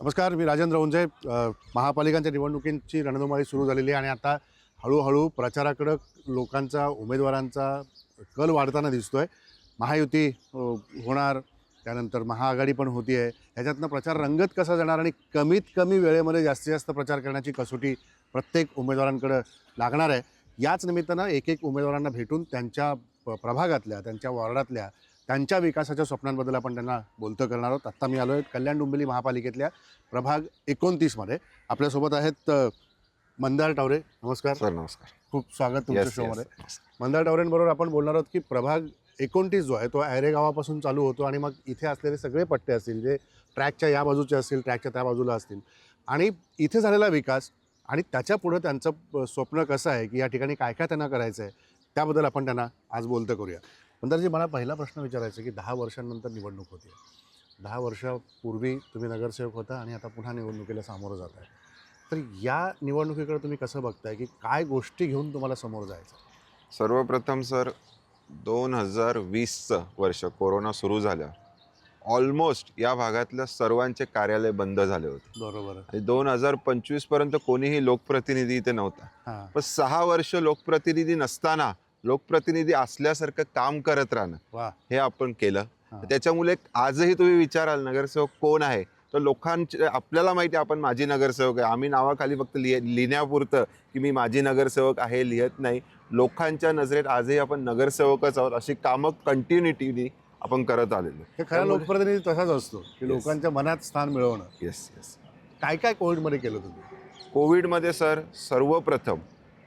नमस्कार मी राजेंद्र उंजे. महापालिकांच्या निवडणुकींची रणधुमाळी सुरू झालेली आहे आणि आता हळूहळू प्रचाराकडं लोकांचा उमेदवारांचा कल वाढताना दिसतो आहे महायुती होणार त्यानंतर महाआघाडी पण होती आहे ह्याच्यातनं प्रचार रंगत कसा जाणार आणि कमीत कमी वेळेमध्ये जास्तीत जास्त प्रचार करण्याची कसोटी प्रत्येक उमेदवारांकडं लागणार आहे. याच निमित्तानं एक एक उमेदवारांना भेटून त्यांच्या प- प्रभागातल्या त्यांच्या वॉर्डातल्या त्यांच्या विकासाच्या स्वप्नांबद्दल आपण त्यांना बोलतं करणार आहोत. आत्ता मी आलो आहे कल्याण डोंबिवली महापालिकेतल्या प्रभाग एकोणतीसमध्ये आपल्यासोबत आहेत अ, मंदार टावरे. नमस्कार. सर नमस्कार. खूप स्वागत तुमच्या Yes, शोमध्ये. yes. मंदार टावरेंबरोबर आपण बोलणार आहोत की प्रभाग एकोणतीस जो आहे तो आयरे गावापासून चालू होतो आणि मग इथे असलेले सगळे पट्टे असतील जे ट्रॅकच्या या बाजूचे असतील ट्रॅकच्या त्या बाजूला असतील. आणि इथे झालेला विकास आणि त्याच्या पुढं त्यांचं स्वप्न कसं आहे की या ठिकाणी काय काय त्यांना करायचं आहे त्याबद्दल आपण त्यांना आज बोलतं करूया. मंदारजी मला पहिला प्रश्न विचारायचा आहे की दहा वर्षांनंतर निवडणूक होती. दहा वर्षापूर्वी तुम्ही नगरसेवक होता आणि आता पुन्हा निवडणुकीला सामोरं जात आहे. तर या निवडणुकीकडे तुम्ही कसं बघताय की काय गोष्टी घेऊन तुम्हाला समोर जायचं? सर्वप्रथम सर दोन हजार वीसचं वर्ष कोरोना सुरू झाल्या ऑलमोस्ट या भागातल्या सर्वांचे कार्यालय बंद झाले होते. बरोबर. आणि दोन हजार पंचवीसपर्यंत कोणीही लोकप्रतिनिधी इथे नव्हता. पण सहा वर्ष लोकप्रतिनिधी नसताना लोकप्रतिनिधी असल्यासारखं काम करत राहणं हे आपण केलं. त्याच्यामुळे आजही तुम्ही विचाराल नगरसेवक कोण आहे? तर लोकांचे आपल्याला माहिती आहे आपण माजी नगरसेवक आहे. आम्ही नावाखाली फक्त लिह लिहिण्यापुरतं की मी माजी नगरसेवक आहे लिहित नाही. लोकांच्या नजरेत आजही आपण नगरसेवकच आहोत अशी कामं कंटिन्युटीली आपण करत आलेलो. हे खरा लोकप्रतिनिधी तसाच असतो की. लोकांच्या मनात स्थान मिळवणं. येस येस काय काय कोविडमध्ये केलं तुम्ही? कोविडमध्ये सर सर्वप्रथम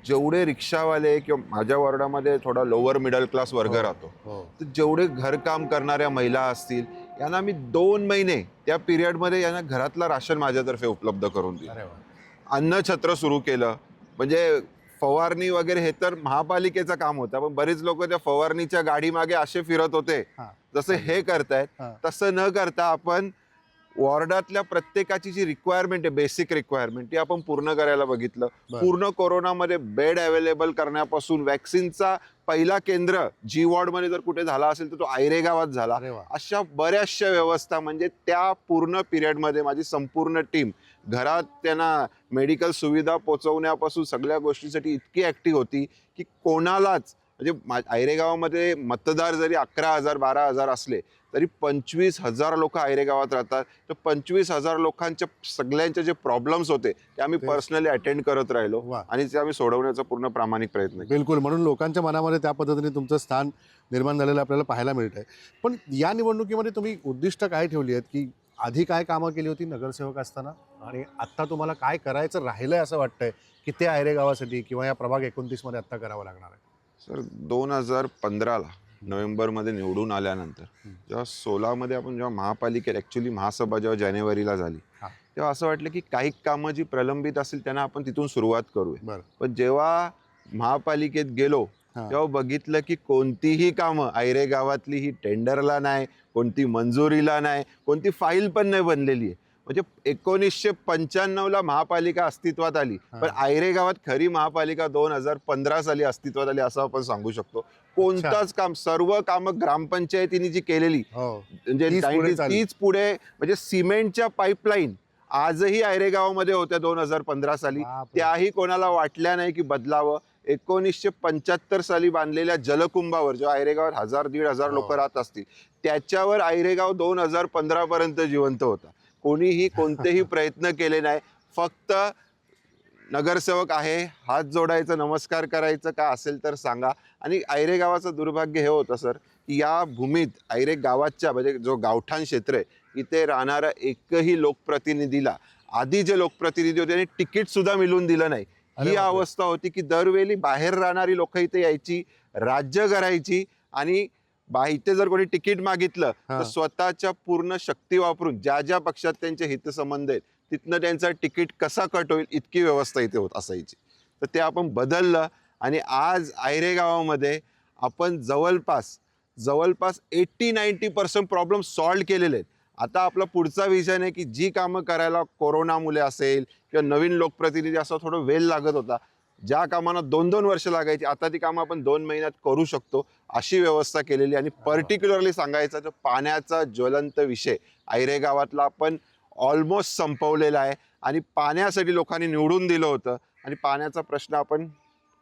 जेवढे रिक्षावाले किंवा माझ्या वॉर्डामध्ये थोडा लोअर मिडल क्लास वर्ग हो. राहतो हो तर जेवढे घरकाम करणाऱ्या महिला असतील यांना मी दोन महिने त्या पिरियडमध्ये यांना घरातला राशन माझ्यातर्फे उपलब्ध करून दिलं अन्नछत्र सुरू केलं म्हणजे फवारणी वगैरे हे तर महापालिकेचं काम होतं पण बरीच लोक त्या फवारणीच्या गाडी मागे असे फिरत होते. जसं हे करतायत. तसं न करता आपण वॉर्डातल्या प्रत्येकाची जी रिक्वायरमेंट आहे बेसिक रिक्वायरमेंट ती आपण पूर्ण करायला बघितलं. पूर्ण कोरोनामध्ये बेड अवेलेबल करण्यापासून वॅक्सिनचा पहिला केंद्र जी वॉर्डमध्ये जर कुठे झाला असेल तर तो आयरे गावात झाला. अशा बऱ्याचशा व्यवस्था म्हणजे त्या पूर्ण पिरियडमध्ये माझी संपूर्ण टीम घरात त्यांना मेडिकल सुविधा पोचवण्यापासून सगळ्या गोष्टीसाठी इतकी ॲक्टिव्ह होती की कोणालाच म्हणजे मा आयरे गावामध्ये मतदार जरी अकरा हजार बारा हजार असले तरी पंचवीस हजार लोक आयरे गावात राहतात. तर पंचवीस हजार लोकांच्या सगळ्यांचे जे प्रॉब्लेम्स होते ते आम्ही पर्सनली अटेंड करत राहिलो. आणि ते आम्ही सोडवण्याचा पूर्ण प्रामाणिक प्रयत्न केला. बिलकुल. म्हणून लोकांच्या मनामध्ये त्या पद्धतीने तुमचं स्थान निर्माण झालेलं आपल्याला पाहायला मिळत आहे पण या निवडणुकीमध्ये तुम्ही उद्दिष्ट काय ठेवली आहेत? की आधी काय कामं केली होती नगरसेवक असताना? आणि आत्ता तुम्हाला काय करायचं राहिलंय असं वाटतंय की ते आयरे गावासाठी किंवा या प्रभाग एकोणतीसमध्ये आत्ता करावं लागणार आहे? सर दोन हजार पंधराला नोव्हेंबरमध्ये निवडून आल्यानंतर. जेव्हा सोलामध्ये आपण जेव्हा महापालिकेत ॲक्च्युली महासभा जेव्हा जानेवारीला झाली. तेव्हा असं वाटलं की काही कामं जी प्रलंबित असतील त्यांना आपण तिथून सुरुवात करूया पण जेव्हा महापालिकेत गेलो. तेव्हा बघितलं की कोणतीही कामं आयरे गावातली ही टेंडरला नाही कोणती मंजुरीला नाही कोणती फाईल पण नाही बनलेली आहे म्हणजे एकोणीसशे पंच्याण्णवला महापालिका अस्तित्वात आली पण. आयरे गावात खरी महापालिका दोन हजार पंधरा साली अस्तित्वात आली असं आपण सांगू शकतो कोणताच काम सर्व कामं ग्रामपंचायतीने जी केलेली हो म्हणजे तीच पुढे 90 चालली. तीच पुढे म्हणजे सिमेंटच्या पाईपलाईन आजही आयरे गावामध्ये होत्या दोन हजार पंधरा साली. त्याही कोणाला वाटल्या नाही की बदलावं एकोणीसशे पंच्याहत्तर साली बांधलेल्या जलकुंभावर जेव्हा आयरेगावात हजार दीड हजार लोक हो. राहत असतील त्याच्यावर आयरेगाव दोन हजार पंधरा पर्यंत जिवंत होता कोणीही कोणतेही प्रयत्न केले नाही फक्त नगरसेवक आहे हात जोडायचं नमस्कार करायचं का असेल तर सांगा आणि आयरे गावाचं दुर्भाग्य हे होतं सर की या भूमीत आयरे गावाच्या म्हणजे जो गावठाण क्षेत्र आहे इथे राहणाऱ्या एकही लोकप्रतिनिधीला आधी जे लोकप्रतिनिधी होते त्यांनी तिकीट सुद्धा मिळून दिलं नाही ही. अवस्था होती की दरवेळी बाहेर राहणारी लोक इथे यायची राज्य करायची आणि बा इथे जर कोणी तिकीट मागितलं. तर स्वतःच्या पूर्ण शक्ती वापरून ज्या ज्या पक्षात त्यांचे हितसंबंध आहेत तिथनं त्यांचा तिकीट कसा कट होईल इतकी व्यवस्था इथे होत असायची. तर ते आपण बदललं आणि आज आयरे गावामध्ये आपण जवळपास जवळपास eighty ninety percent problem solve केलेले आहेत. आता आपला पुढचा विजन आहे की जी कामं करायला कोरोनामुळे असेल किंवा नवीन लोकप्रतिनिधी असा थोडं वेळ लागत होता. ज्या कामांना दोन दोन वर्ष लागायची आता ती कामं आपण दोन महिन्यात करू शकतो अशी व्यवस्था केलेली आणि पर्टिक्युलरली सांगायचं तर पाण्याचा ज्वलंत विषय आयरे गावातला आपण ऑलमोस्ट संपवलेला आहे. आणि पाण्यासाठी लोकांनी निवडून दिलं होतं. आणि पाण्याचा प्रश्न आपण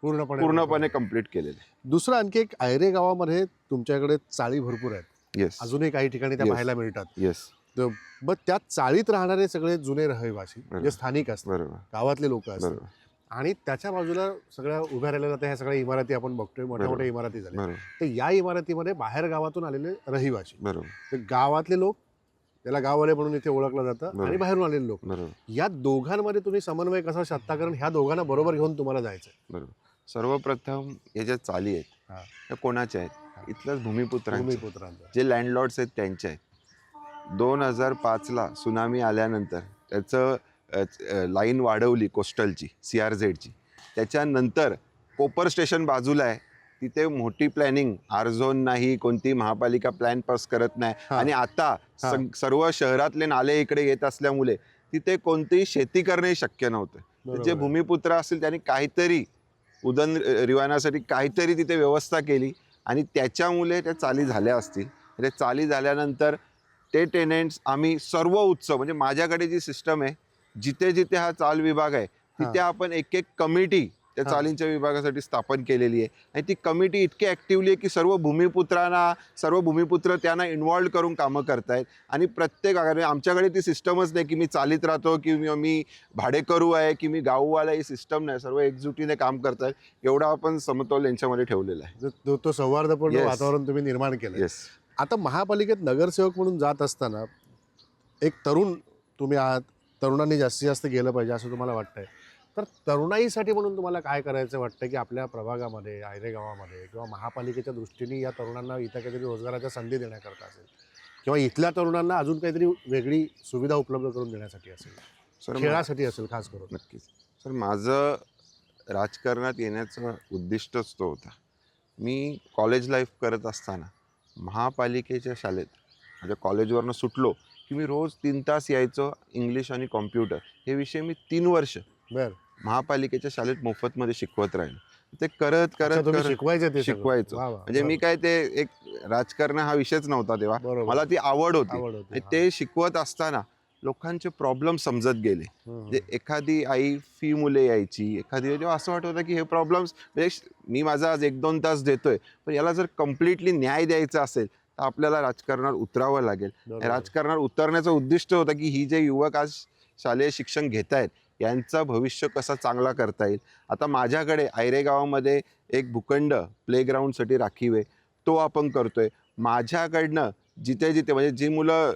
पूर्णपणे पूर्णपणे कंप्लीट केलेला आहे. दुसरं आणखी एक आयरे गावामध्ये तुमच्याकडे चाळी भरपूर आहेत. येस अजूनही काही ठिकाणी त्या Yes. पाहायला मिळतात. येस मग त्या चाळीत राहणारे सगळे जुने रहिवासी. जे स्थानिक असतात बरोबर. गावातले लोक असतात. बरोबर. आणि त्याच्या बाजूला सगळ्या उभ्या राहिलेल्या त्या ह्या सगळ्या इमारती आपण बघतोय. मोठ्या बरोबर. मोठ्या इमारती झाल्या. बरोबर. तर या इमारतीमध्ये बाहेर गावातून आलेले रहिवासी. बरोबर. तर गावातले लोक त्याला गाववाले म्हणून इथे ओळखलं जातं. आणि. बाहेरून आलेले लोक. या दोघांमध्ये तुम्ही समन्वय कसा साधता? कारण ह्या दोघांना बरोबर घेऊन तुम्हाला जायचं बरोबर. सर्वप्रथम या ज्या चाली आहेत हा. त्या कोणाच्या आहेत? इथल्याच भूमिपुत्रांच्या भूमिपुत्रांचा. जे लँडलॉर्ड्स आहेत त्यांचे आहेत. दोन हजार पाचला सुनामी आल्यानंतर त्याचं लाईन वाढवली कोस्टलची सी आर झेडची त्याच्यानंतर कोपर स्टेशन बाजूला आहे. तिथे मोठी प्लॅनिंग आर झोन नाही कोणती महापालिका प्लॅन पास करत नाही. आणि आता सर्व शहरातले नाले इकडे येत असल्यामुळे तिथे कोणतीही शेती करणंही शक्य नव्हतं. जे. भूमिपुत्र असतील त्यांनी काहीतरी उदन रिवानासाठी काहीतरी तिथे व्यवस्था केली आणि त्याच्यामुळे त्या चाली झाल्या असतील. त्या चाली झाल्यानंतर ते टेनेंट्स आम्ही सर्व उत्सव म्हणजे माझ्याकडे जी सिस्टम आहे जिथे जिथे हा चाल विभाग आहे तिथे आपण एक एक कमिटी त्या. चालींच्या विभागासाठी स्थापन केलेली आहे. आणि ती कमिटी इतकी ॲक्टिवली आहे की सर्व भूमिपुत्रांना सर्व भूमिपुत्र त्यांना इन्व्हॉल्व करून कामं करतायत. आणि प्रत्येक आमच्याकडे ती सिस्टमच नाही की मी चालीत राहतो की मी- मी भाडेकरू आहे की मी गाववाला ही सिस्टम नाही. सर्व एकजुटीने काम करतायत. एवढा आपण समतोल यांच्यामध्ये ठेवलेला आहे. जो- तो- तो सौहार्दपूर्ण Yes. वातावरण तुम्ही निर्माण केलं येस आता महापालिकेत नगरसेवक म्हणून जात असताना एक तरुण तुम्ही आहात. तरुणांनी जास्तीत जास्त गेलं पाहिजे असं तुम्हाला वाटतंय. तर तरुणाईसाठी म्हणून तुम्हाला काय करायचं वाटतं की आपल्या प्रभागामध्ये आयरे गावामध्ये किंवा महापालिकेच्या दृष्टीने या तरुणांना इथं काहीतरी रोजगाराच्या संधी देण्याकरता असेल? किंवा इथल्या तरुणांना अजून काहीतरी वेगळी सुविधा उपलब्ध करून देण्यासाठी असेल? सर खेळासाठी असेल खास करून. नक्कीच. सर माझं राजकारणात येण्याचं उद्दिष्टच तो होता. मी कॉलेज लाईफ करत असताना महापालिकेच्या शाळेत माझ्या कॉलेजवरनं सुटलो की मी रोज तीन तास यायचो इंग्लिश आणि कॉम्प्युटर हे विषय मी तीन वर्ष बर महापालिकेच्या शाळेत मोफतमध्ये शिकवत राहिलो ते करत करत शिकवायचे ते सगळं. शिकवायचो. वा, वा, म्हणजे मी बरं. काय ते एक राजकारण हा विषयच नव्हता तेव्हा बरोबर मला ती आवड होती आवड होती आणि. ते शिकवत असताना लोकांचे प्रॉब्लेम समजत गेले हम्म. म्हणजे एखादी आई फी मुले यायची एखादी जेव्हा असं वाटत होतं की हे प्रॉब्लेम्स म्हणजे श- मी माझा आज एक दोन तास देतोय पण याला जर कम्प्लिटली न्याय द्यायचा असेल तर आपल्याला राजकारणात उतरावं लागेल बरोबर. राजकारणात उतरण्याचं उद्दिष्ट होतं की ही जे युवक आज शालेय शिक्षण घेत आहेत यांचा भविष्य कसा चांगला करता येईल? आता माझ्याकडे आयरे गावामध्ये एक भूखंड प्लेग्राऊंडसाठी राखीव आहे. तो आपण करतोय. माझ्याकडनं जिथे जिथे म्हणजे जी मुलं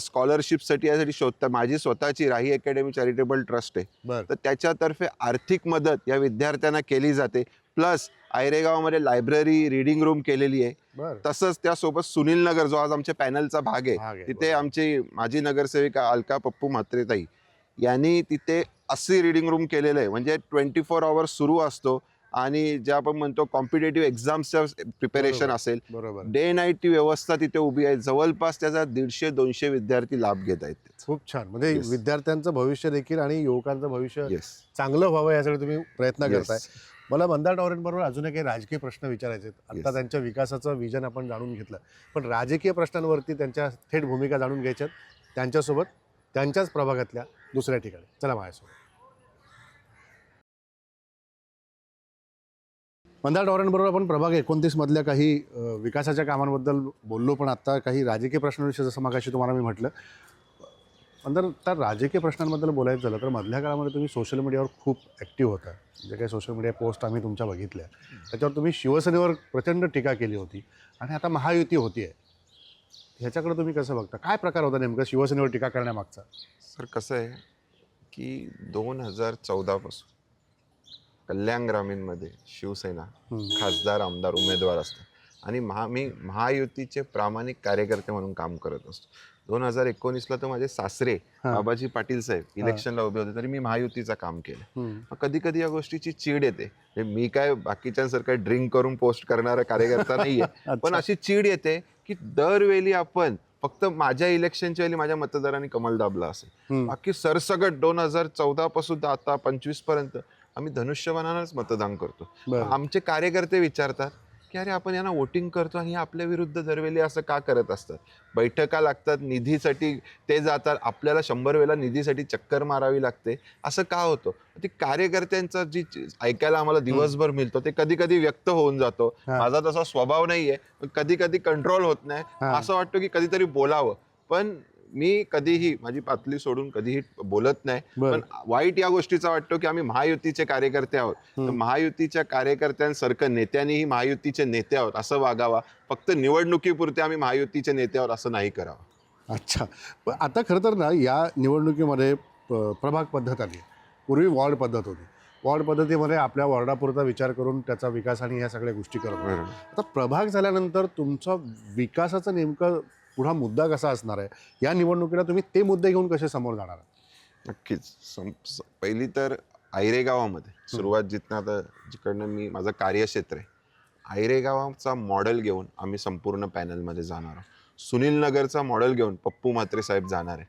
स्कॉलरशिपसाठी यासाठी शोधतात माझी स्वतःची राही अकॅडमी चॅरिटेबल ट्रस्ट आहे. तर त्याच्यातर्फे आर्थिक मदत या विद्यार्थ्यांना केली जाते. प्लस आयरे गावामध्ये लायब्ररी रिडिंग रूम केलेली आहे. तसंच त्यासोबत सुनील नगर जो आज आमच्या पॅनलचा भाग आहे आहे, तिथे. आमची माजी नगरसेविका अलका पप्पू म्हात्रेताई यांनी तिथे अस्सी रिडिंग रूम केलेलं आहे. म्हणजे ट्वेंटी फोर आवर्स सुरू असतो आणि जे आपण म्हणतो कॉम्पिटेटिव्ह एक्झाम्सचं प्रिपरेशन. असेल बरोबर. डे नाईटची व्यवस्था तिथे उभी आहे. जवळपास त्याचा दीडशे दोनशे विद्यार्थी लाभ घेत आहेत खूप छान. म्हणजे Yes. विद्यार्थ्यांचं भविष्य देखील आणि युवकांचं भविष्य येस चांगलं व्हावं यासाठी तुम्ही प्रयत्न करताय. मला मंदार टावरेंबरोबर अजूनही काही राजकीय प्रश्न विचारायचे आहेत. आता Yes. त्यांच्या विकासाचं विजन आपण जाणून घेतलं. पण राजकीय प्रश्नांवरती त्यांच्या थेट भूमिका जाणून घ्यायच्यात. त्यांच्यासोबत त्यांच्याच प्रभागातल्या दुसऱ्या ठिकाणी. चला माझ्यासोबत मंदार टावरेंबरोबर आपण प्रभाग एकोणतीसमधल्या काही विकासाच्या कामांबद्दल बोललो पण आता काही राजकीय प्रश्नांविषयी जसं मगाशी तुम्हाला मी म्हटलं. मंदार तर राजकीय प्रश्नांबद्दल बोलायचं झालं तर मधल्या काळामध्ये तुम्ही सोशल मीडियावर खूप ॲक्टिव्ह होता. जे काही सोशल मीडिया पोस्ट आम्ही तुमच्या बघितल्या. त्याच्यावर तुम्ही शिवसेनेवर प्रचंड टीका केली होती. आणि आता महायुती होती आहे ह्याच्याकडे तुम्ही कसं बघता? काय प्रकार होता नेमका शिवसेनेवर टीका करण्यामागचा? सर कसं आहे की दोन हजार चौदापासून कल्याण ग्रामीणमध्ये शिवसेना खासदार आमदार उमेदवार असतात. आणि महा मी महायुतीचे प्रामाणिक कार्यकर्ते म्हणून काम करत असतो. दोन हजार एकोणीसला तर माझे सासरे. बाबाजी पाटील साहेब इलेक्शनला उभे होते तरी मी महायुतीचं काम केलं. कधी कधी या गोष्टीची चीड येते. मी काय बाकीच्यांसारखं ड्रिंक करून पोस्ट करणारा कार्यकर्ता नाहीये पण. अशी चीड येते की दरवेळी आपण फक्त माझ्या इलेक्शनच्या वेळी माझ्या मतदारांनी कमल दाबला असेल. बाकी सरसकट दोन हजार चौदा पासून आता पंचवीसपर्यंत आम्ही धनुष्यबाणानंच मतदान करतो. आमचे कार्यकर्ते विचारतात की अरे आपण यांना वोटिंग करतो आणि हे आपल्या विरुद्ध दरवेळी असं का करत असतात? बैठका लागतात निधीसाठी ते जातात आपल्याला शंभर वेळेला निधीसाठी चक्कर मारावी लागते. असं का होतं? ती कार्यकर्त्यांचा जी ऐकायला आम्हाला दिवसभर मिळतो ते कधी कधी व्यक्त होऊन जातो. माझा तसा स्वभाव नाहीये पण कधी कधी कंट्रोल होत नाही. असं वाटतं की कधीतरी बोलावं. पण मी कधीही माझी पातळी सोडून कधीही बोलत नाही. पण वाईट या गोष्टीचा वाटतो की आम्ही महायुतीचे कार्यकर्ते आहोत. तर. महायुतीच्या कार्यकर्त्यांसारखं नेत्यांनीही महायुतीचे नेते आहोत असं वागावा. फक्त निवडणुकीपुरते आम्ही महायुतीचे नेते आहोत असं नाही करावं. अच्छा. पण आता खरं तर ना या निवडणुकीमध्ये प्रभाग पद्धत आली. पूर्वी वॉर्ड पद्धत होती. वॉर्ड पद्धतीमध्ये आपल्या वॉर्डापुरता विचार करून त्याचा विकास आणि ह्या सगळ्या गोष्टी करत. आता प्रभाग झाल्यानंतर तुमचा विकासाचा नेमका पुढा मुद्दा कसा असणार आहे? या निवडणुकीला तुम्ही ते मुद्दे घेऊन कसे समोर जाणार आहात? नक्कीच. पहिली तर आयरे गावामध्ये. सुरुवात जिथनं आता जिकडनं मी माझं कार्यक्षेत्र आहे. आयरे गावाचा मॉडेल घेऊन आम्ही संपूर्ण पॅनलमध्ये जाणार आहोत. सुनील नगरचा मॉडेल घेऊन पप्पू म्हात्रे साहेब जाणार आहे.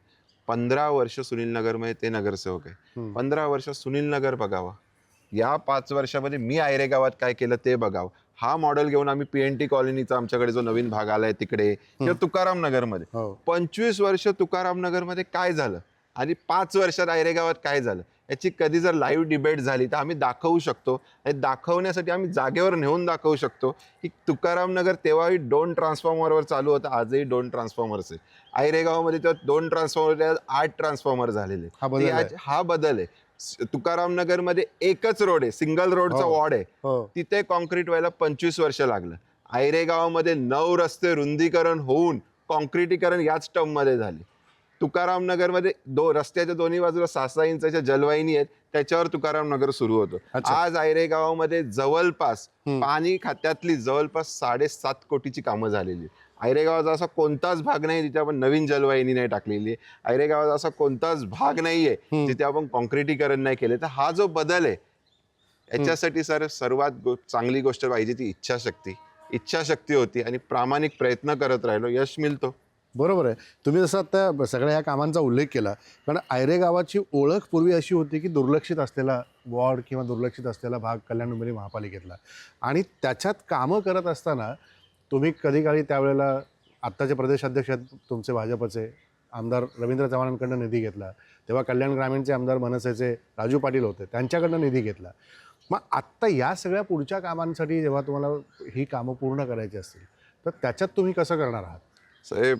पंधरा वर्ष सुनील नगरमध्ये ते नगरसेवक आहे. पंधरा वर्ष सुनील नगर बघावा. या पाच वर्षामध्ये मी आयरे गावात काय केलं ते बघावं. हा मॉडेल घेऊन आम्ही पी एन टी कॉलनीचा आमच्याकडे जो नवीन भाग आलाय तिकडे किंवा तुकाराम नगरमध्ये हो. पंचवीस वर्ष तुकाराम नगरमध्ये काय झालं? आणि पाच वर्षात आयरे गावात काय झालं? याची कधी जर लाईव्ह डिबेट झाली तर आम्ही दाखवू शकतो. हे दाखवण्यासाठी आम्ही जागेवर नेऊन दाखवू शकतो की तुकाराम नगर तेव्हाही दोन ट्रान्सफॉर्मरवर चालू होतं आजही दोन ट्रान्सफॉर्मर्स आहे. आयरे गावामध्ये तेव्हा दोन ट्रान्सफॉर्मर आठ ट्रान्सफॉर्मर झालेले. हा बदल आहे. तुकाराम नगरमध्ये एकच रोड आहे सिंगल रोडचा हो. वॉर्ड आहे हो तिथे कॉन्क्रीट व्हायला पंचवीस वर्ष लागलं आयरे गावामध्ये नऊ रस्ते रुंदीकरण होऊन कॉन्क्रिटीकरण याच टर्ममध्ये झाले तुकाराम नगरमध्ये दो रस्त्याच्या दोन्ही बाजूला सहा सहा इंचाच्या जलवाहिनी आहेत त्याच्यावर तुकाराम नगर सुरू होतं अच्छा. आज आयरे गावामध्ये जवळपास हम्म. पाणी खात्यातली जवळपास साडेसात कोटीची कामं झालेली आहेत. आयरे गावाचा असा कोणताच भाग नाही जिथे आपण नवीन जलवाहिनी नाही टाकलेली आहे. आयरे गावाचा असा कोणताच भाग नाहीये. जिथे आपण कॉन्क्रिटीकरण नाही केले. तर हा जो बदल आहे याच्यासाठी सर सर्वात गो चांगली गोष्ट पाहिजे ती इच्छाशक्ती. इच्छाशक्ती होती आणि प्रामाणिक प्रयत्न करत राहिलो. यश मिळतो. बरोबर आहे. तुम्ही जसं आता सगळ्या ह्या कामांचा उल्लेख केला कारण आयरे गावाची ओळख पूर्वी अशी होती की दुर्लक्षित असलेला वॉर्ड किंवा दुर्लक्षित असलेला भाग कल्याण डोंबिवली महापालिकेतला. आणि त्याच्यात कामं करत असताना तुम्ही कधी काळी त्यावेळेला आत्ताचे प्रदेशाध्यक्ष आहेत तुमचे भाजपचे आमदार रवींद्र चव्हाणांकडनं निधी घेतला. तेव्हा कल्याण ग्रामीणचे आमदार मनसेचे राजू पाटील होते त्यांच्याकडनं निधी घेतला. मग आत्ता या सगळ्या पुढच्या कामांसाठी जेव्हा तुम्हाला ही कामं पूर्ण करायची असतील तर त्याच्यात तुम्ही कसं करणार आहात? साहेब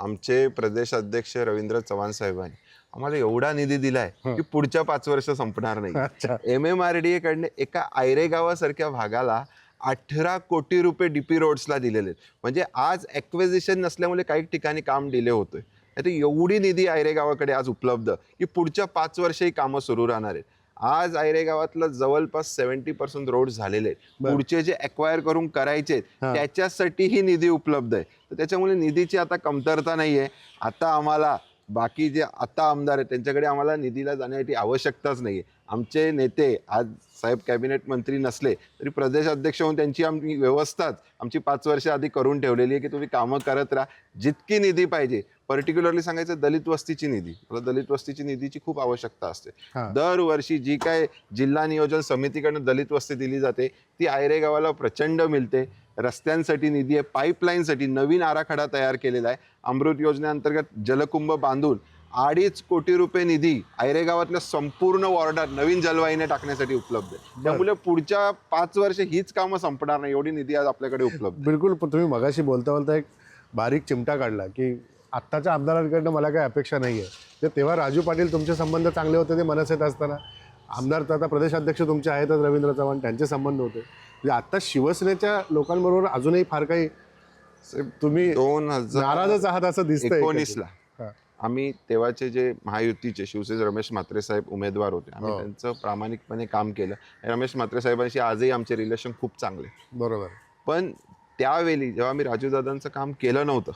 आमचे प्रदेश अध्यक्ष रवींद्र चव्हाण साहेबांनी आम्हाला एवढा निधी दिलाय. की पुढच्या पाच वर्ष संपणार नाही. एम एम आर डी एकडने एका आयरे गावासारख्या भागाला अठरा कोटी रुपये डीपी रोड्सला दिलेले आहेत. म्हणजे आज ॲक्वेजिशन नसल्यामुळे काही ठिकाणी काम डिले होतोय. आता एवढी निधी आयरे गावाकडे आज उपलब्ध की पुढच्या पाच वर्ष ही कामं सुरू राहणार आहेत. आज आयरे गावातलं जवळपास सेव्हन्टी पर्सेंट रोड झालेले आहेत. पुढचे जे अक्वायर करून करायचे हा. त्याच्यासाठीही निधी उपलब्ध आहे. तर त्याच्यामुळे निधीची आता कमतरता नाही आहे आता आम्हाला बाकी जे आता आमदार आहेत त्यांच्याकडे आम्हाला निधीला जाण्यासाठी आवश्यकताच नाही आहे आमचे नेते आज साहेब कॅबिनेट मंत्री नसले तरी प्रदेश अध्यक्ष होऊन त्यांची आमची व्यवस्थाच आमची पाच वर्ष आधी करून ठेवलेली आहे की तुम्ही कामं करत राहा. जितकी निधी पाहिजे पर्टिक्युलरली सांगायचं दलित वस्तीची निधी. मला दलित वस्तीची निधीची खूप आवश्यकता असते. दरवर्षी जी काय जिल्हा नियोजन समितीकडनं दलित वस्ती दिली जाते ती आयरे गावाला प्रचंड मिळते. रस्त्यांसाठी निधी आहे पाईपलाईनसाठी नवीन आराखडा तयार केलेला आहे. अमृत योजनेअंतर्गत जलकुंभ बांधून अडीच कोटी रुपये निधी आयरे गावातल्या संपूर्ण वॉर्डात नवीन जलवाहिन्या टाकण्यासाठी उपलब्ध आहे. त्यामुळे पुढच्या पाच वर्ष हीच कामं संपणार नाही एवढी निधी आज आपल्याकडे उपलब्ध. बिलकुल तुम्ही मगाशी बोलता बोलता एक बारीक चिमटा काढला की आत्ताच्या आमदारांकडनं मला काही अपेक्षा नाही आहे. ते तेव्हा राजू पाटील तुमचे संबंध चांगले होते ते मनसेत असताना. आमदार तर आता प्रदेशाध्यक्ष तुमचे आहेतच रवींद्र चव्हाण त्यांचे संबंध होते. म्हणजे आत्ता शिवसेनेच्या लोकांबरोबर अजूनही फार काही तुम्ही दोन हजार नाराजच आहात असं दिसतंय एकोणीसला. आम्ही तेव्हाचे जे महायुतीचे शिवसेने रमेश म्हात्रे साहेब उमेदवार होते. आम्ही हो. त्यांचं प्रामाणिकपणे काम केलं. रमेश म्हात्रे साहेबांशी आजही आमचे रिलेशन खूप चांगले. बरोबर. पण त्यावेळी जेव्हा मी राजूदादांचं काम केलं नव्हतं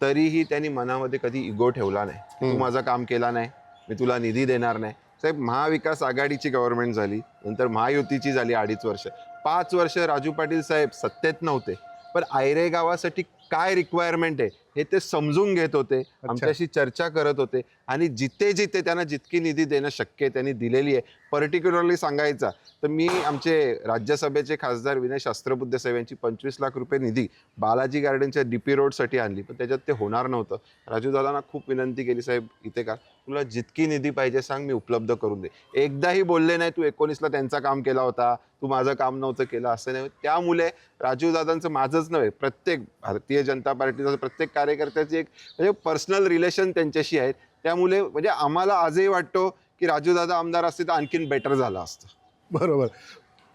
तरीही त्यांनी मनामध्ये कधी इगो ठेवला नाही. तू. माझं काम केला नाही मी तुला निधी देणार नाही. साहेब महाविकास आघाडीची गव्हर्नमेंट झाली नंतर महायुतीची झाली अडीच वर्ष. पाच वर्ष राजू पाटील साहेब सत्तेत नव्हते पण आयरे गावासाठी काय रिक्वायरमेंट आहे हे ते समजून घेत होते आमच्याशी चर्चा करत होते. आणि जिथे जिथे त्यांना जितकी निधी देणं शक्य आहे त्यांनी दिलेली आहे पर्टिक्युलरली सांगायचा तर मी आमचे राज्यसभेचे खासदार विनय शास्त्रबुद्धे साहेब यांची पंचवीस लाख रुपये निधी बालाजी गार्डनच्या डी पी रोडसाठी आणली. पण त्याच्यात ते होणार नव्हतं. राजू दादांना खूप विनंती केली साहेब इथे का? तुला जितकी निधी पाहिजे सांग मी उपलब्ध करून दे. एकदाही बोलले नाही तू एकोणीसला त्यांचा काम केला होता तू माझं काम नव्हतं केलं असं नाही. त्यामुळे राजू दादांचं माझंच नव्हे प्रत्येक भारतीय जनता पार्टीचा प्रत्येक कार्यकर्त्याची एक म्हणजे पर्सनल रिलेशन त्यांच्याशी आहेत. त्यामुळे म्हणजे आम्हाला आजही वाटतो की राजूदादा आमदार असते तर आणखीन बेटर झालं असतं. बरोबर.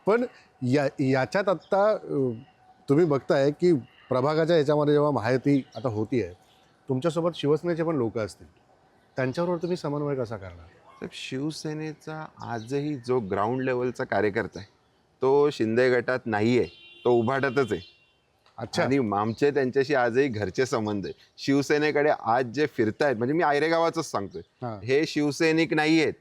पण या याच्यात आत्ता तुम्ही बघताय की प्रभागाच्या याच्यामध्ये जेव्हा माहिती आता होती आहे तुमच्यासोबत शिवसेनेचे पण लोक असतील. त्यांच्याबरोबर तुम्ही समन्वय कसा करणार? साहेब शिवसेनेचा आजही जो ग्राउंड लेवलचा कार्यकर्ता आहे तो शिंदे गटात नाही आहे तो उभाटातच आहे. अच्छा. आणि आमचे त्यांच्याशी आजही घरचे संबंध आहे. शिवसेनेकडे आज जे फिरतायत म्हणजे मी आयरे गावाचंच सांगतोय. हां. शिवसैनिक नाही आहेत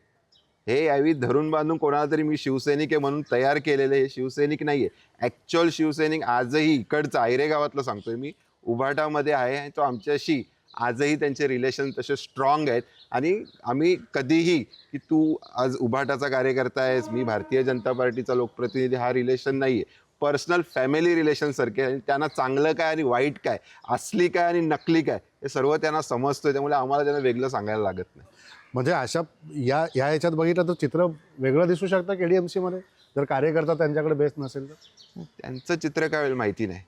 हे यावी धरून बांधून कोणाला तरी मी शिवसैनिक आहे म्हणून तयार केलेले हे शिवसैनिक नाही आहे ॲक्च्युअल शिवसैनिक आजही इकडचं आयरे गावातलं सांगतोय मी उभाटामध्ये आहे तो आमच्याशी आजही त्यांचे रिलेशन तसे स्ट्रॉंग आहेत. आणि आम्ही कधीही की तू आज उभाटाचा कार्यकर्ता आहेस मी भारतीय जनता पार्टीचा लोकप्रतिनिधी हा रिलेशन नाही आहे पर्सनल फॅमिली रिलेशन सारखे आणि त्यांना चांगलं काय आणि वाईट काय असली काय आणि नकली काय हे सर्व त्यांना समजतोय. त्यामुळे आम्हाला त्यांना वेगळं सांगायला लागत नाही. म्हणजे अशा या या याच्यात बघितलं तर चित्र वेगळं दिसू शकतं के डी एम सीमध्ये जर कार्यकर्ता त्यांच्याकडे बेस्ट नसेल तर? त्यांचं चित्र काय होईल माहिती नाही.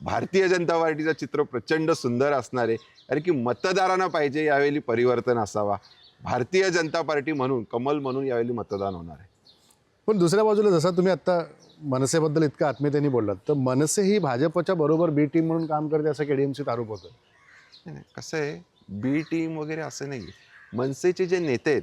भारतीय जनता पार्टीचं चित्र प्रचंड सुंदर असणार आहे. कारण की मतदारांना पाहिजे यावेळी परिवर्तन असावा. भारतीय जनता पार्टी म्हणून कमल म्हणून यावेळी मतदान होणार आहे. पण दुसऱ्या बाजूला जसं तुम्ही आत्ता मनसेबद्दल इतकं आत्मीयतेने बोललात तर मनसे ही भाजपच्या बरोबर बी टीम म्हणून काम करते असं के डी एम सीत आरोप होतो नाही, नाही, कसं आहे बी टीम वगैरे असं नाही मनसेचे जे नेते आहेत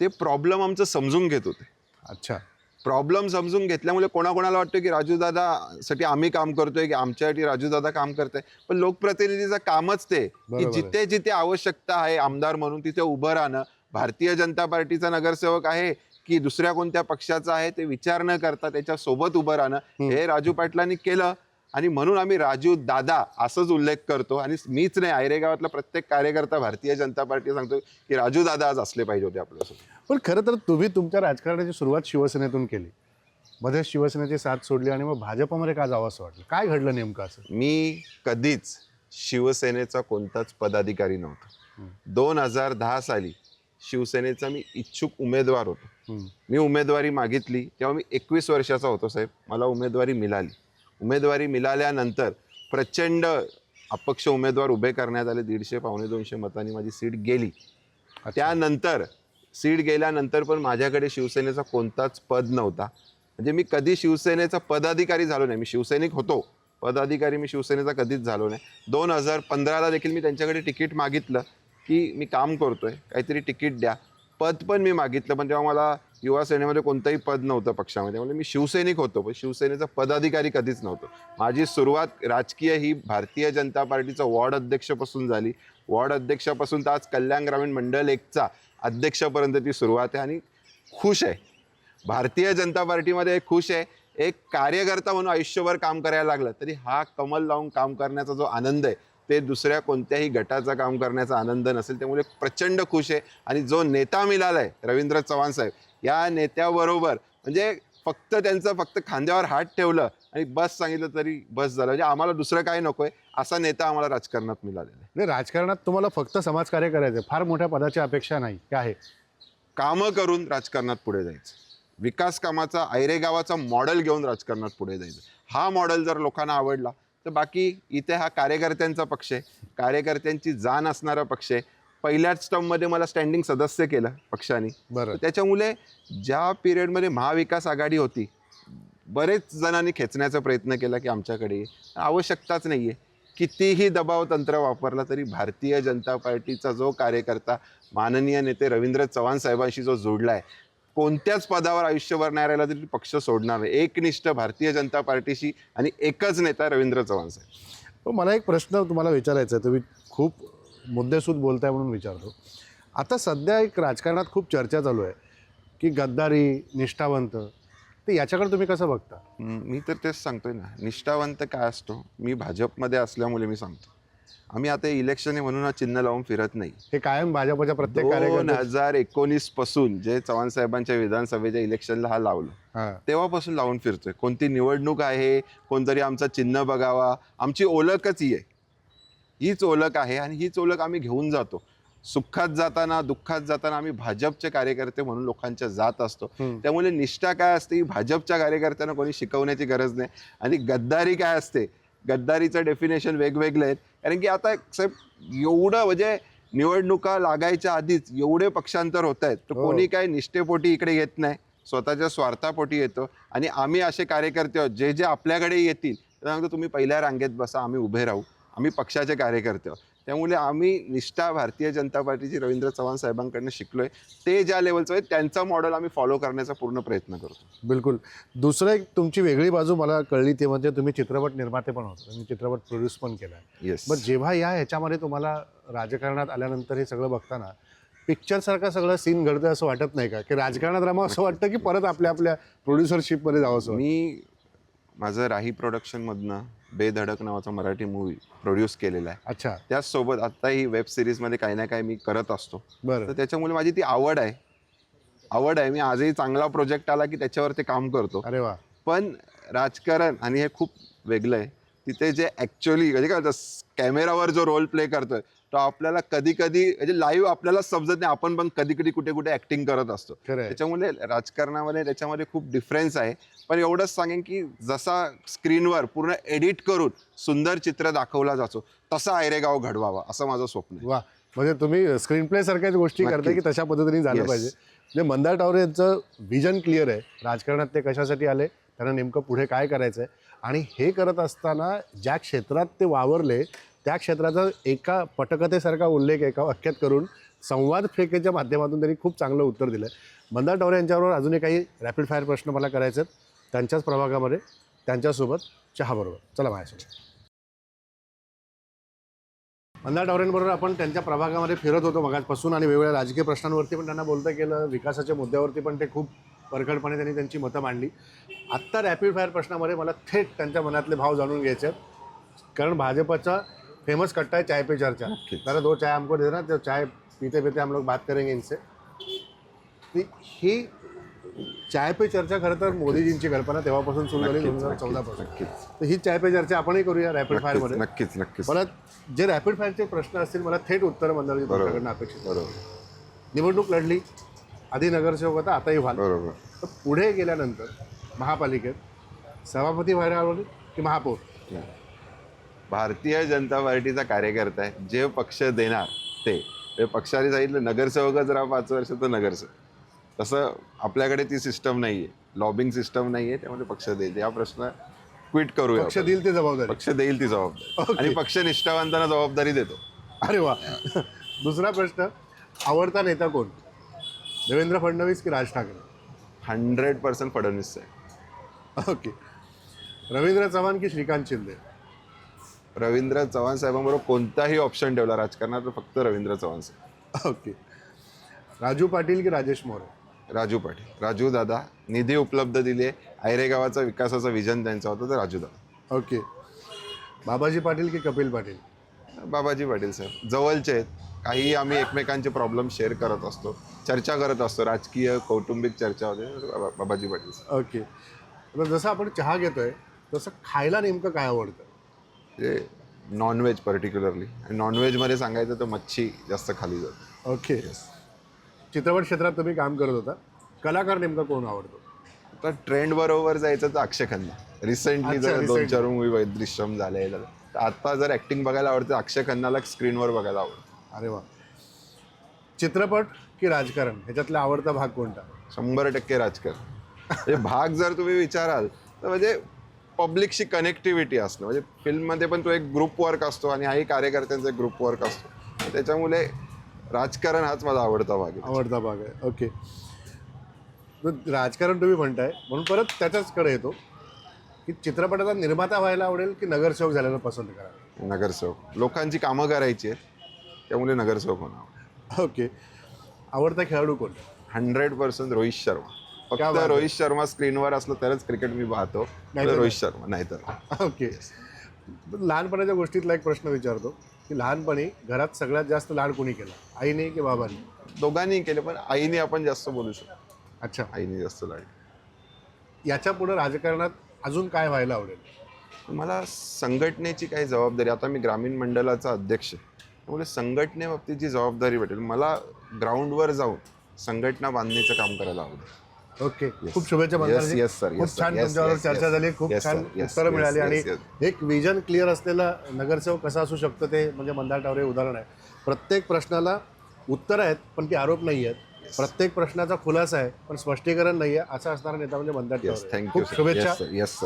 ते प्रॉब्लेम आमचं समजून घेत होते. अच्छा. प्रॉब्लेम समजून घेतल्यामुळे कोणाकोणाला वाटतं की राजूदादासाठी आम्ही काम करतोय की आमच्यासाठी राजूदादा काम करताय पण लोकप्रतिनिधीचं कामच ते की. जिथे जिथे आवश्यकता आहे आमदार म्हणून तिथे उभं राहणं भारतीय जनता पार्टीचा नगरसेवक आहे की दुसऱ्या कोणत्या पक्षाचा आहे ते विचार न करता त्याच्या सोबत उभं राहणं. हे राजू पाटलांनी केलं आणि म्हणून आम्ही राजू दादा असंच उल्लेख करतो आणि मीच नाही आयरे गावातला प्रत्येक कार्यकर्ता भारतीय जनता पार्टी सांगतो की राजू दादा आज असले पाहिजे होते आपल्यासोबत. पण खरं तर तुम्ही तुमच्या राजकारणाची सुरुवात शिवसेनेतून केली. मध्ये शिवसेनेची साथ सोडली आणि मग भाजपमध्ये का जावं असं वाटलं काय घडलं नेमकं असं? मी कधीच शिवसेनेचा कोणताच पदाधिकारी नव्हतो. दोन हजार दहा साली शिवसेनेचा मी इच्छुक उमेदवार होतो. मी उमेदवारी मागितली. तेव्हा मी एकवीस वर्षाचा होतो साहेब. मला उमेदवारी मिळाली. उमेदवारी मिळाल्यानंतर प्रचंड अपक्ष उमेदवार उभे करण्यात आले. दीडशे पावणे दोनशे मतांनी माझी सीट गेली. त्यानंतर सीट गेल्यानंतर पण माझ्याकडे शिवसेनेचा कोणताच पद नव्हता. म्हणजे मी कधी शिवसेनेचा पदाधिकारी झालो नाही. मी शिवसैनिक होतो. पदाधिकारी मी शिवसेनेचा कधीच झालो नाही. दोन हजार पंधराला देखील मी त्यांच्याकडे तिकीट मागितलं की मी काम करतोय. काहीतरी तिकीट द्या. पद पण मी मागितलं. पण तेव्हा मला युवा सेनेमध्ये कोणतंही पद नव्हतं पक्षामध्ये. त्यामुळे मी शिवसैनिक होतो पण शिवसेनेचा पदाधिकारी कधीच नव्हतो. माझी सुरुवात राजकीय ही भारतीय जनता पार्टीचं वॉर्ड अध्यक्षपासून झाली. वॉर्ड अध्यक्षापासून तर आज कल्याण ग्रामीण मंडळ एकचा अध्यक्षापर्यंत ती सुरुवात आहे आणि खुश आहे. भारतीय जनता पार्टीमध्ये खुश आहे. एक कार्यकर्ता म्हणून आयुष्यभर काम करायला लागलं तरी हा कमल लावून काम करण्याचा जो आनंद आहे ते दुसऱ्या कोणत्याही गटाचा काम करण्याचा आनंद नसेल त्यामुळे प्रचंड खुश आहे. आणि जो नेता मिळाला आहे रवींद्र चव्हाण साहेब या नेत्याबरोबर. म्हणजे फक्त त्यांचं फक्त खांद्यावर हात ठेवलं आणि बस सांगितलं तरी बस झालं. म्हणजे आम्हाला दुसरं काही नको आहे असा नेता आम्हाला राजकारणात मिळालेला आहे. नाही राजकारणात तुम्हाला फक्त समाजकार्य करायचं आहे. फार मोठ्या पदाची अपेक्षा नाही. काय आहे. कामं करून राजकारणात पुढे जायचं. विकास कामाचा आयरे गावाचा मॉडेल घेऊन राजकारणात पुढे जायचं. हा मॉडेल जर लोकांना आवडला तर बाकी इथे हा कार्यकर्त्यांचा पक्ष आहे. कार्यकर्त्यांची जाण असणारा पक्ष आहे. पहिल्याच टर्ममध्ये मला स्टँडिंग सदस्य केलं पक्षाने. बरं. त्याच्यामुळे ज्या पिरियडमध्ये महाविकास आघाडी होती बरेच जणांनी खेचण्याचा प्रयत्न केला की आमच्याकडे. आवश्यकताच नाही आहे कितीही दबाव तंत्र वापरला तरी भारतीय जनता पार्टीचा जो कार्यकर्ता माननीय नेते रवींद्र चव्हाण साहेबांशी जो जोडला आहे कोणत्याच पदावर आयुष्यभर नाही राहिला तरी पक्ष सोडणार नाही. एकनिष्ठ भारतीय जनता पार्टीशी आणि एकच नेता रवींद्र चव्हाण साहेब. पण मला एक प्रश्न तुम्हाला विचारायचा आहे. तुम्ही खूप मुद्देसूद बोलताय म्हणून विचारतो. आता सध्या एक राजकारणात खूप चर्चा चालू आहे की गद्दारी निष्ठावंत तर याच्याकडे तुम्ही कसं बघता? मी तर तेच सांगतोय ना निष्ठावंत काय असतो? मी भाजपमध्ये असल्यामुळे मी सांगतो. आम्ही आता इलेक्शन आहे म्हणून हा चिन्ह लावून फिरत नाही. हे कायम भाजपच्या प्रत्येक दोन हजार एकोणीसपासून जे चव्हाण साहेबांच्या विधानसभेच्या इलेक्शनला हा लावलं. तेव्हापासून लावून फिरतोय. कोणती निवडणूक आहे? कोणतरी आमचा चिन्ह बघावा. आमची ओळखच ही आहे. हीच ओळख आहे आणि हीच ओळख आम्ही घेऊन जातो. सुखात जाताना दुःखात जाताना आम्ही भाजपचे कार्यकर्ते म्हणून लोकांच्या जात असतो. त्यामुळे निष्ठा काय असते? ही भाजपच्या कार्यकर्त्यांना कोणी शिकवण्याची गरज नाही. आणि गद्दारी काय असते? गद्दारीचं डेफिनेशन वेगवेगळे आहेत. कारण की आता साहेब एवढं म्हणजे निवडणुका लागायच्या आधीच एवढे पक्षांतर होत आहेत तर हो. कोणी काय निष्ठेपोटी इकडे येत नाही. स्वतःच्या स्वार्थापोटी येतो. आणि आम्ही असे कार्यकर्ते आहोत जे जे आपल्याकडे येतील तर सांगतो तुम्ही पहिल्या रांगेत बसा आम्ही उभे राहू. आम्ही पक्षाचे कार्यकर्ते आहोत. त्यामुळे आम्ही निष्ठा भारतीय जनता पार्टीची रवींद्र चव्हाण साहेबांकडनं शिकलोय. ते ज्या लेवलचं आहे त्यांचा मॉडेल आम्ही फॉलो करण्याचा पूर्ण प्रयत्न करतो. बिलकुल. दुसरं एक तुमची वेगळी बाजू मला कळली ते म्हणजे तुम्ही चित्रपट निर्माते पण होतो. तुम्ही चित्रपट प्रोड्यूस पण केला आहे येस मग जेव्हा या ह्याच्यामध्ये तुम्हाला राजकारणात आल्यानंतर हे सगळं बघताना पिक्चरसारखं सगळं सीन घडतं असं वाटत नाही का? की राजकारणात राहावं असं वाटतं की परत आपल्या आपल्या प्रोड्युसरशिपमध्ये जावं असं? मी माझं राही प्रोडक्शनमधनं बेधडक नावाचा मराठी मूवी प्रोड्यूस केलेला आहे. अच्छा. त्याचसोबत आत्ताही वेब सिरीजमध्ये काही ना काही मी करत असतो. तर बरं त्याच्यामुळे माझी ती आवड आहे. आवड आहे. मी आजही चांगला प्रोजेक्ट आला की त्याच्यावर ते काम करतो. अरे वा. पण राजकारण आणि हे खूप वेगळं आहे. तिथे जे ॲक्च्युअली म्हणजे काय कॅमेरावर जो रोल प्ले करतोय तो आपल्याला कधी कधी म्हणजे लाईव्ह आपल्याला समजत नाही. आपण पण कधी कधी कुठे कुठे ऍक्टिंग करत असतो त्याच्यामुळे राजकारणामध्ये त्याच्यामध्ये खूप डिफरन्स आहे. पण एवढंच सांगेन की जसा स्क्रीनवर पूर्ण एडिट करून सुंदर चित्र दाखवला जातो तसा आयरेगाव घडवावा असं माझं स्वप्न आहे. वा म्हणजे तुम्ही स्क्रीन प्ले सारख्याच गोष्टी करताय की. तशा पद्धतीने झालं. पाहिजे. म्हणजे मंदार टावरे यांचं विजन क्लिअर आहे. राजकारणात ते कशासाठी आले? त्यांना नेमकं पुढे काय करायचं आहे आणि हे करत असताना ज्या क्षेत्रात ते वावरले त्या क्षेत्राचा एका पटकथेसारखा उल्लेख एका वाक्यात करून संवाद फेकेच्या माध्यमातून त्यांनी खूप चांगलं उत्तर दिलं. मंदार टावरे यांच्याबरोबर अजूनही काही रॅपिड फायर प्रश्न मला करायचे आहेत. त्यांच्याच प्रभागामध्ये त्यांच्यासोबत चहाबरोबर चला माझ्यासोबत. मंदार टावरेंबरोबर आपण त्यांच्या प्रभागामध्ये फिरत होतो मगाजपासून आणि वेगवेगळ्या राजकीय प्रश्नांवरती पण त्यांना बोलता केलं विकासाच्या मुद्द्यावरती पण ते खूप परखडपणे त्यांनी त्यांची मतं मांडली. आत्ता रॅपिड फायर प्रश्नामध्ये मला थेट त्यांच्या मनातले भाव जाणून घ्यायचे आहेत. कारण भाजपचा फेमस कट्टा है चाय पे चर्चा. जरा दो चाय हमको दे देना तो चाय पीते पीते हम लोग बात करेंगे इनसे। ती- ही चाय पे चर्चा खरं तर मोदीजींची कल्पना तेव्हापासून सुरू झाली दोन हजार चौदापासून नक्कीच तर ही चाय पे चर्चा आपणही करूया रॅपिड नक्कीच फायरमध्ये नक्कीच नक्कीच मला जे रॅपिड फायरचे प्रश्न असतील मला थेट उत्तर बरोबर. तुमच्याकडनं अपेक्षित. बरोबर. निवडणूक लढली आधी नगरसेवक होता आताही व्हाल. बरोबर. तर पुढे गेल्यानंतर महापालिकेत सभापती व्हायला आवडली की महापौर? भारतीय जनता पार्टीचा कार्यकर्ता आहे. जे पक्ष देणार ते. पक्षाने सांगितलं नगरसेवकच राहा पाच वर्ष तर नगरसेवक. तसं आपल्याकडे ती सिस्टम नाही आहे लॉबिंग सिस्टम नाही आहे त्यामुळे पक्ष देईल. या प्रश्न क्विट करूया पक्ष. देईल ते जबाबदारी. पक्ष देईल ती जबाबदारी. आणि पक्ष निष्ठावंतांना जबाबदारी देतो. अरे वा. दुसरा प्रश्न आवडता नेता कोण? देवेंद्र फडणवीस की राज ठाकरे? हंड्रेड पर्सेंट फडणवीस आहे ओके. रवींद्र चव्हाण की श्रीकांत शिंदे? रवींद्र चव्हाण साहेबांबरोबर कोणताही ऑप्शन ठेवला राजकारणात तर फक्त रवींद्र चव्हाण साहेब. ओके राजू पाटील की राजेश मोरे? राजू पाटील. राजू दादा निधी उपलब्ध दिली आहे. आयरे गावाचा विकासाचा विजन त्यांचा होता तर राजू दादा. ओके बाबाजी पाटील की कपिल पाटील? बाबाजी पाटील साहेब. जवळचे आहेत. काही आम्ही एकमेकांचे प्रॉब्लेम शेअर करत असतो चर्चा करत असतो राजकीय कौटुंबिक चर्चा होते बाबा- बाबाजी पाटील ओके जसं आपण चहा घेतोय तसं खायला नेमकं काय आवडतं? म्हणजे नॉनव्हेज पर्टिक्युलरली आणि नॉनव्हेजमध्ये सांगायचं तर मच्छी जास्त खाली जाते. ओके चित्रपट क्षेत्रात तुम्ही काम करत होता. कलाकार नेमका कोण आवडतो? आता ट्रेंड बरोबर जायचं तर अक्षय खन्ना. रिसेंटली अच्छा, जर दोन recently. चार मूवी दृश्यम झाले. तर आता जर ऍक्टिंग बघायला आवडते अक्षय खन्नाला स्क्रीनवर बघायला आवडतं. अरे वा. चित्रपट की राजकारण? ह्याच्यातला आवडता भाग कोणता? शंभर टक्के राजकारण. म्हणजे भाग जर तुम्ही विचाराल तर म्हणजे पब्लिकशी कनेक्टिव्हिटी असणं. म्हणजे फिल्ममध्ये पण तो एक ग्रुप वर्क असतो आणि हाही कार्यकर्त्यांचा एक ग्रुप वर्क असतो. त्याच्यामुळे राजकारण हाच माझा आवडता भाग आहे. आवडता भाग आहे. ओके राजकारण तुम्ही म्हणताय. म्हणून परत त्याच्याचकडे येतो. की चित्रपटाचा निर्माता व्हायला आवडेल की नगरसेवक झालेला पसंत करा नगरसेवक. लोकांची कामं करायची आहेत. त्यामुळे नगरसेवक होणार. ओके आवडता खेळाडू कोण? Hundred percent Rohit Sharma. फक्त. रोहित शर्मा स्क्रीनवर असलं तरच क्रिकेट मी पाहतो. रोहित शर्मा नाहीतर ओके. लहानपणाच्या गोष्टीतला एक प्रश्न विचारतो की लहानपणी घरात सगळ्यात जास्त लाड कोणी केला? आईने की बाबांनी? दोघांनी केले पण आईने आपण जास्त बोलू शकतो. अच्छा. आईने जास्त लाड याच्यापुढे राजकारणात अजून काय व्हायला आवडेल? मला संघटनेची काही जबाबदारी आता मी ग्रामीण मंडळाचा अध्यक्ष आहे. त्यामुळे संघटनेबाबतीत जी जबाबदारी भेटेल मला ग्राउंडवर जाऊन संघटना बांधण्याचं काम करायला आवडेल. ओके. खूप शुभेच्छा खूप. छान तुमच्यावर चर्चा. झाली. खूप छान उत्तरं मिळाली आणि. एक विजन क्लिअर असलेला नगरसेवक कसा असू शकतो ते म्हणजे मंदार टावरे उदाहरण आहे. प्रत्येक प्रश्नाला उत्तर आहेत पण ती आरोप नाही आहेत. प्रत्येक प्रश्नाचा खुलासा आहे पण स्पष्टीकरण नाही आहे असा असणारा नेता म्हणजे मंदार टावरे. थँक्यू खूप शुभेच्छा.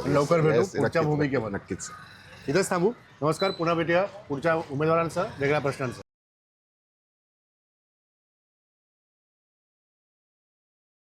लवकर भेटू पुढच्या भूमिकेमध्ये. नक्कीच इथेच थांबू. नमस्कार. पुन्हा भेटूया पुढच्या उमेदवारांसह वेगळ्या प्रश्नांसह.